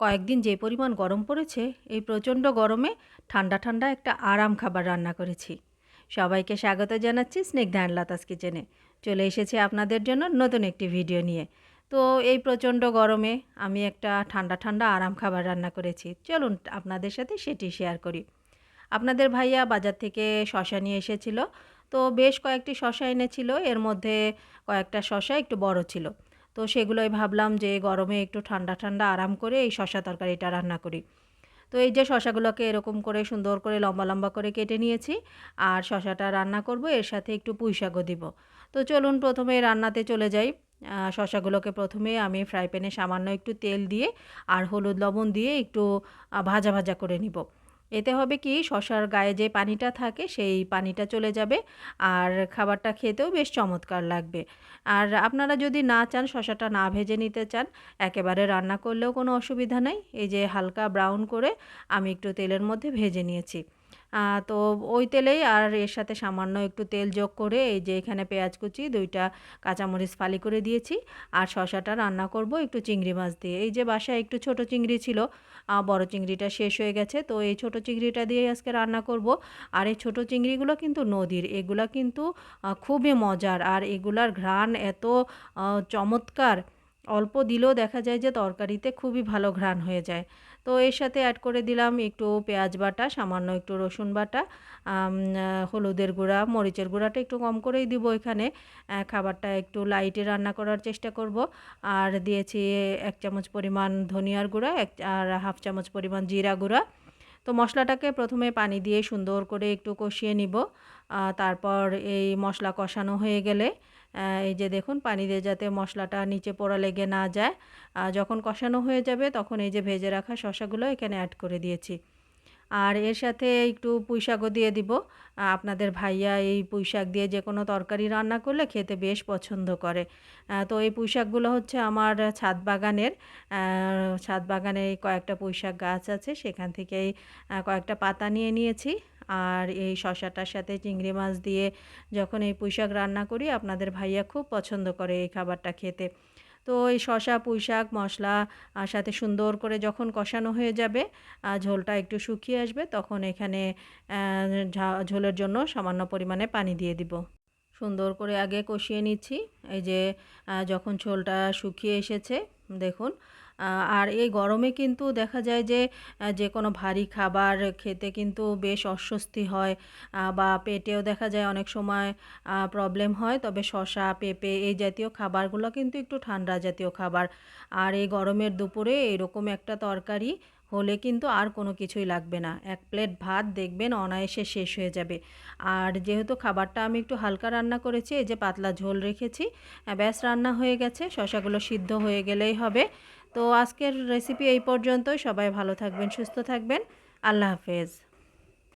কয়েকদিন যে পরিমাণ গরম পড়েছে, এই প্রচণ্ড গরমে ঠান্ডা ঠান্ডা একটা আরাম খাবার রান্না করেছি। সবাইকে স্বাগত জানাচ্ছি স্নিগ্ধা অ্যান্ড লতাস কিচেনে। চলে এসেছি আপনাদের জন্য নতুন একটি ভিডিও নিয়ে। তো এই প্রচণ্ড গরমে আমি একটা ঠান্ডা ঠান্ডা আরাম খাবার রান্না করেছি। চলুন আপনাদের সাথে সেটি শেয়ার করি। আপনাদের ভাইয়া বাজার থেকে শশা নিয়ে এসেছিল। তো বেশ কয়েকটি শশা এনেছিল। এর মধ্যে কয়েকটা শশা একটু বড় ছিল। তো সেগুলোই ভাবলাম যে গরমে একটু ঠান্ডা ঠান্ডা আরাম করে এই শশা তরকারিটা রান্না করি। তো এই যে শশাগুলোকে এরকম করে সুন্দর করে লম্বা লম্বা করে কেটে নিয়েছি আর শশাটা রান্না করব, এর সাথে একটু পুঁই শাকও দিব। তো চলুন প্রথমে রান্নাতে চলে যাই। শশাগুলোকে প্রথমে আমি ফ্রাই প্যানে সামান্য একটু তেল দিয়ে আর হলুদ লবণ দিয়ে একটু ভাজা ভাজা করে নিব। এতে হবে কি শশার গায়ে যে পানিটা থাকে সেই পানিটা চলে যাবে আর খাবারটা খেতেও বেশ চমৎকার লাগবে। আর আপনারা যদি না চান শশাটা না ভেজে নিতে চান, একেবারে রান্না করলেও কোনো অসুবিধা নেই। এই যে হালকা ব্রাউন করে আমি একটু তেলের মধ্যে ভেজে নিয়েছি। তো ওই তেলেই আর এর সাথে সামান্য একটু তেল যোগ করে এই যে এখানে পেঁয়াজ কুচি, দুইটা কাঁচামরিচ ফালি করে দিয়েছি। আর শশাটা রান্না করব একটু চিংড়ি মাছ দিয়ে। এই যে বাসায় একটু ছোট চিংড়ি ছিল বড় চিংড়িটা শেষ হয়ে গেছে। তো এই ছোট চিংড়িটা দিয়ে আজকে রান্না করব। আর এই ছোট চিংড়িগুলো কিন্তু নদীর, এগুলা কিন্তু খুবই মজার। আর এগুলার ঘ্রাণ এত চমৎকার। অল্প দিলেও দেখা যায় যে তরকারিতে খুবই ভালো ঘ্রাণ হয়ে যায়। তো এর সাথে অ্যাড করে দিলাম একটু পেঁয়াজ বাটা, সামান্য একটু রসুন বাটা হলুদের গুঁড়া, মরিচের গুঁড়াটা একটু কম করেই দিব এখানে। খাবারটা একটু লাইটে রান্না করার চেষ্টা করব। আর দিয়েছি এক চামচ পরিমাণ ধনিয়ার গুঁড়া, এক, আর হাফ চামচ পরিমাণ জিরা গুঁড়া। তো মশলাটাকে প্রথমে পানি দিয়ে সুন্দর করে একটু কষিয়ে নিব। তারপর এই মশলা কষানো হয়ে গেলে এই যে দেখুন পানি দিয়ে যাতে মশলাটা নিচে পোড়া লেগে না যায়। যখন কষানো হয়ে যাবে তখন এই যে ভেজে রাখা শশাগুলো এখানে অ্যাড করে দিয়েছি। আর এর সাথে একটু পুঁই শাকও দিয়ে দিব। আপনাদের ভাইয়া এই পুঁই শাক দিয়ে যে কোনো তরকারি রান্না করলে খেতে বেশ পছন্দ করে। তো এই পুঁই শাকগুলো হচ্ছে আমার ছাদ বাগানের। ছাদ বাগানে কয়েকটা পুঁই শাক গাছ আছে, সেখান থেকেই কয়েকটা পাতা নিয়ে নিয়েছি। আর এই শশাটার সাথে চিংড়ি মাছ দিয়ে যখন এই পুঁই শাক রান্না করি, আপনাদের ভাইয়া খুব পছন্দ করে এই খাবারটা খেতে। তো এই শশা পুঁই শাক মশলা সাথে সুন্দর করে যখন কষানো হয়ে যাবে ঝোলটা একটু শুকিয়ে আসবে, তখন এখানে ঝোলের জন্য সামান্য পরিমাণে পানি দিয়ে দিব। সুন্দর করে আগে কষিয়ে নিচ্ছি। এই যে যখন ঝোলটা শুকিয়ে এসেছে, দেখুন আর এই গরমে কিন্তু দেখা যায় যে যে কোনো ভারী খাবার খেতে কিন্তু বেশ অস্বস্তি হয় বা পেটেও দেখা যায় অনেক সময় প্রবলেম হয়। তবে শশা পেঁপে এই জাতীয় খাবারগুলো কিন্তু একটু ঠান্ডা জাতীয় খাবার। আর এই গরমের দুপুরে এরকম একটা তরকারি হলে কিন্তু আর কোনো কিছুই লাগবে না। এক প্লেট ভাত দেখবেন অনায়াসে শেষ হয়ে যাবে। আর যেহেতু খাবারটা আমি একটু হালকা রান্না করেছি, এই যে পাতলা ঝোল রেখেছি ব্যাস রান্না হয়ে গেছে, শশাগুলো সিদ্ধ হয়ে গেলেই হবে। তো আজকের রেসিপি এই পর্যন্তই। সবাই ভালো থাকবেন, সুস্থ থাকবেন। আল্লাহ হাফেজ।